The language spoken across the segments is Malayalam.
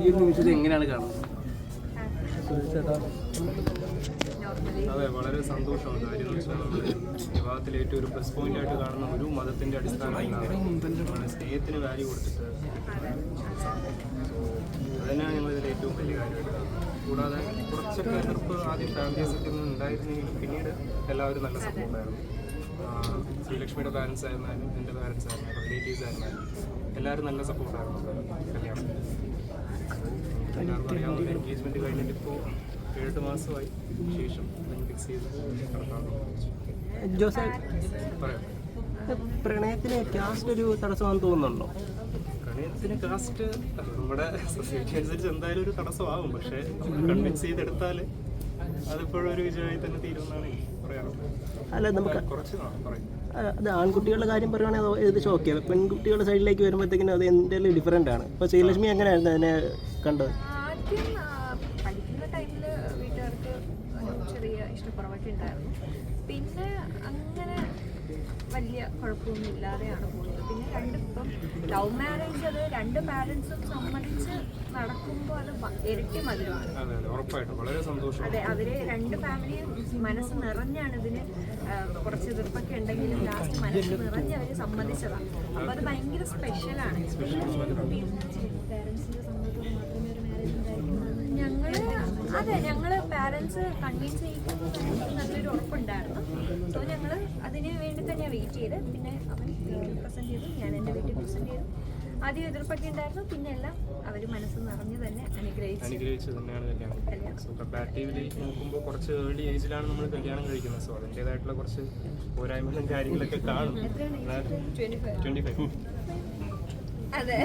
ഈ ഒരു എങ്ങനെയാണ് കാണുന്നത്? അതെ വളരെ സന്തോഷമാണ് കാര്യം എന്ന് വെച്ചാൽ നമ്മൾ വിവാഹത്തിൽ ഏറ്റവും ഒരു പ്ലസ് പോയിന്റ് ആയിട്ട് കാണുന്ന ഒരു മതത്തിന്റെ അടിസ്ഥാനത്തിലാണ്. സ്നേഹത്തിന് വാല്യൂ കൊടുത്തിട്ട് അതന്നെയാണ് ഞങ്ങൾ ഇതിൽ ഏറ്റവും വലിയ കാര്യമായിട്ട് കൂടാതെ കുറച്ചൊക്കെ എതിർപ്പ് ആദ്യം ഫാമിലീസൊക്കെ ഒന്നും ഉണ്ടായിരുന്നെങ്കിലും പിന്നീട് എല്ലാവരും നല്ല സപ്പോർട്ടായിരുന്നു ശ്രീലക്ഷ്മിയുടെ പാരൻസ് ആയിരുന്നാലും എന്റെ പാരൻസ് ആയിരുന്നാലും റിലേറ്റീവ്സ് ആയിരുന്നാലും എല്ലാവരും നല്ല സപ്പോർട്ടായിരുന്നു കല്യാണം. എല്ലാവർക്കും അറിയാവുന്ന എൻഗേജ്മെന്റ് കഴിഞ്ഞിട്ട് ഇപ്പോൾ ഏഴ് മാസമായി. ശേഷം ഫിക്സ് ചെയ്ത് പ്രണയത്തിന് കാസ്റ്റ് ഒരു തടസ്സമാണെന്ന് തോന്നുന്നുണ്ടോ? പ്രണയത്തിന് കാസ്റ്റ് നമ്മുടെ സൊസൈറ്റി അനുസരിച്ച് എന്തായാലും ഒരു തടസ്സമാകും. പക്ഷേ കൺവിൻസ് ചെയ്തെടുത്താൽ വിജയമായി തന്നെ തീരുമെന്നാണ് അല്ല നമുക്ക് അത് ആൺകുട്ടികളുടെ കാര്യം പറയുവാണെങ്കിൽ അത് ഏകദേശം ഓക്കെ പെൺകുട്ടികളുടെ സൈഡിലേക്ക് വരുമ്പോഴത്തേക്കിനും അത് എന്തെങ്കിലും ഡിഫറെന്റ് ആണ്. ഇപ്പോൾ ശ്രീലക്ഷ്മി എങ്ങനെയായിരുന്നു അതിനെ കണ്ടത്? ആദ്യം പഠിക്കുന്ന ടൈമിൽ വീട്ടുകാർക്ക് ചെറിയ ഇഷ്ടക്കുറവൊക്കെ ഉണ്ടായിരുന്നു. പിന്നെ അങ്ങനെ വലിയ കുഴപ്പമൊന്നും ഇല്ലാതെയാണ് പോകുന്നത്. പിന്നെ രണ്ട് ഇപ്പം ലവ് മാരേജ് അത് രണ്ട് പാരൻസും സമ്മതിച്ച് നടക്കുമ്പോൾ അത് ഇരട്ടി മധുരമാണ്. അതെ അവർ രണ്ട് ഫാമിലിയും മനസ്സ് നിറഞ്ഞാണ് ഇതിന് കുറച്ച് എതിർപ്പൊക്കെ ഉണ്ടെങ്കിലും ലാസ്റ്റ് മനസ്സ് നിറഞ്ഞ് അവർ സമ്മതിച്ചതാണ്. അപ്പൊ അത് ഭയങ്കര സ്പെഷ്യലാണ്. ഞങ്ങൾ അതെ ഞങ്ങൾ പാരന്റ്സ് കൺവീൻസ് ചെയ്യിക്കുന്നത് നല്ലൊരു ഉറപ്പുണ്ടായിരുന്നു സോ ഞങ്ങൾ അതിന് വേണ്ടി തന്നെ വെയിറ്റ് ചെയ്ത് പിന്നെ അവൻ വീട്ടിൽ പ്രസന്റ് ചെയ്തു. ഞാൻ എന്റെ വീട്ടിൽ പ്രസന്റ് ചെയ്തു. ആദ്യം എതിർപ്പൊക്കെ ഉണ്ടായിരുന്നു. പിന്നെ എല്ലാം അവർ മനസ്സ് നിറഞ്ഞു തന്നെ അനുഗ്രഹിച്ചു. അനുഗ്രഹിച്ച് തന്നെയാണ് കല്യാണം. സോ കമ്പാരിറ്റീവ്ലി നോക്കുമ്പോൾ കുറച്ച് ഏർലി ഏജിലാണ് നമ്മൾ കല്യാണം കഴിക്കുന്നത്. സോ അതിന്റെതായിട്ടുള്ള കുറച്ച് പോരായ്മകളും കാര്യങ്ങളൊക്കെ കാണും. ട്വന്റി ഫൈവ് അതെ.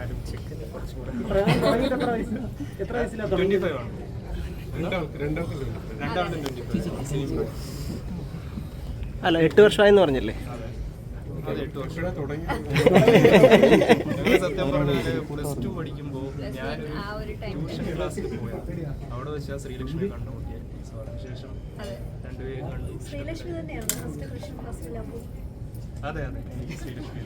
ആരും ചെക്കിന് കുറച്ചുകൂടെ എത്ര വയസ്സിലാണ് ട്വന്റി ഫൈവ് ആണ്. രണ്ടാമതും ട്വന്റി ഫൈവ് അല്ല എട്ട് വർഷമായെന്ന് പറഞ്ഞല്ലേ? സത്യം പ്ലസ് ടു പഠിക്കുമ്പോൾ ഞാൻ ആ ഒരു ട്യൂഷൻ ക്ലാസ്സിൽ പോയത് അവിടെ ശ്രീലക്ഷ്മി കണ്ടുമുട്ടിയത് സോ അതിനുശേഷം അതെ. രണ്ടുപേരും കണ്ടു. അതെ അതെ. ശ്രീലക്ഷ്മി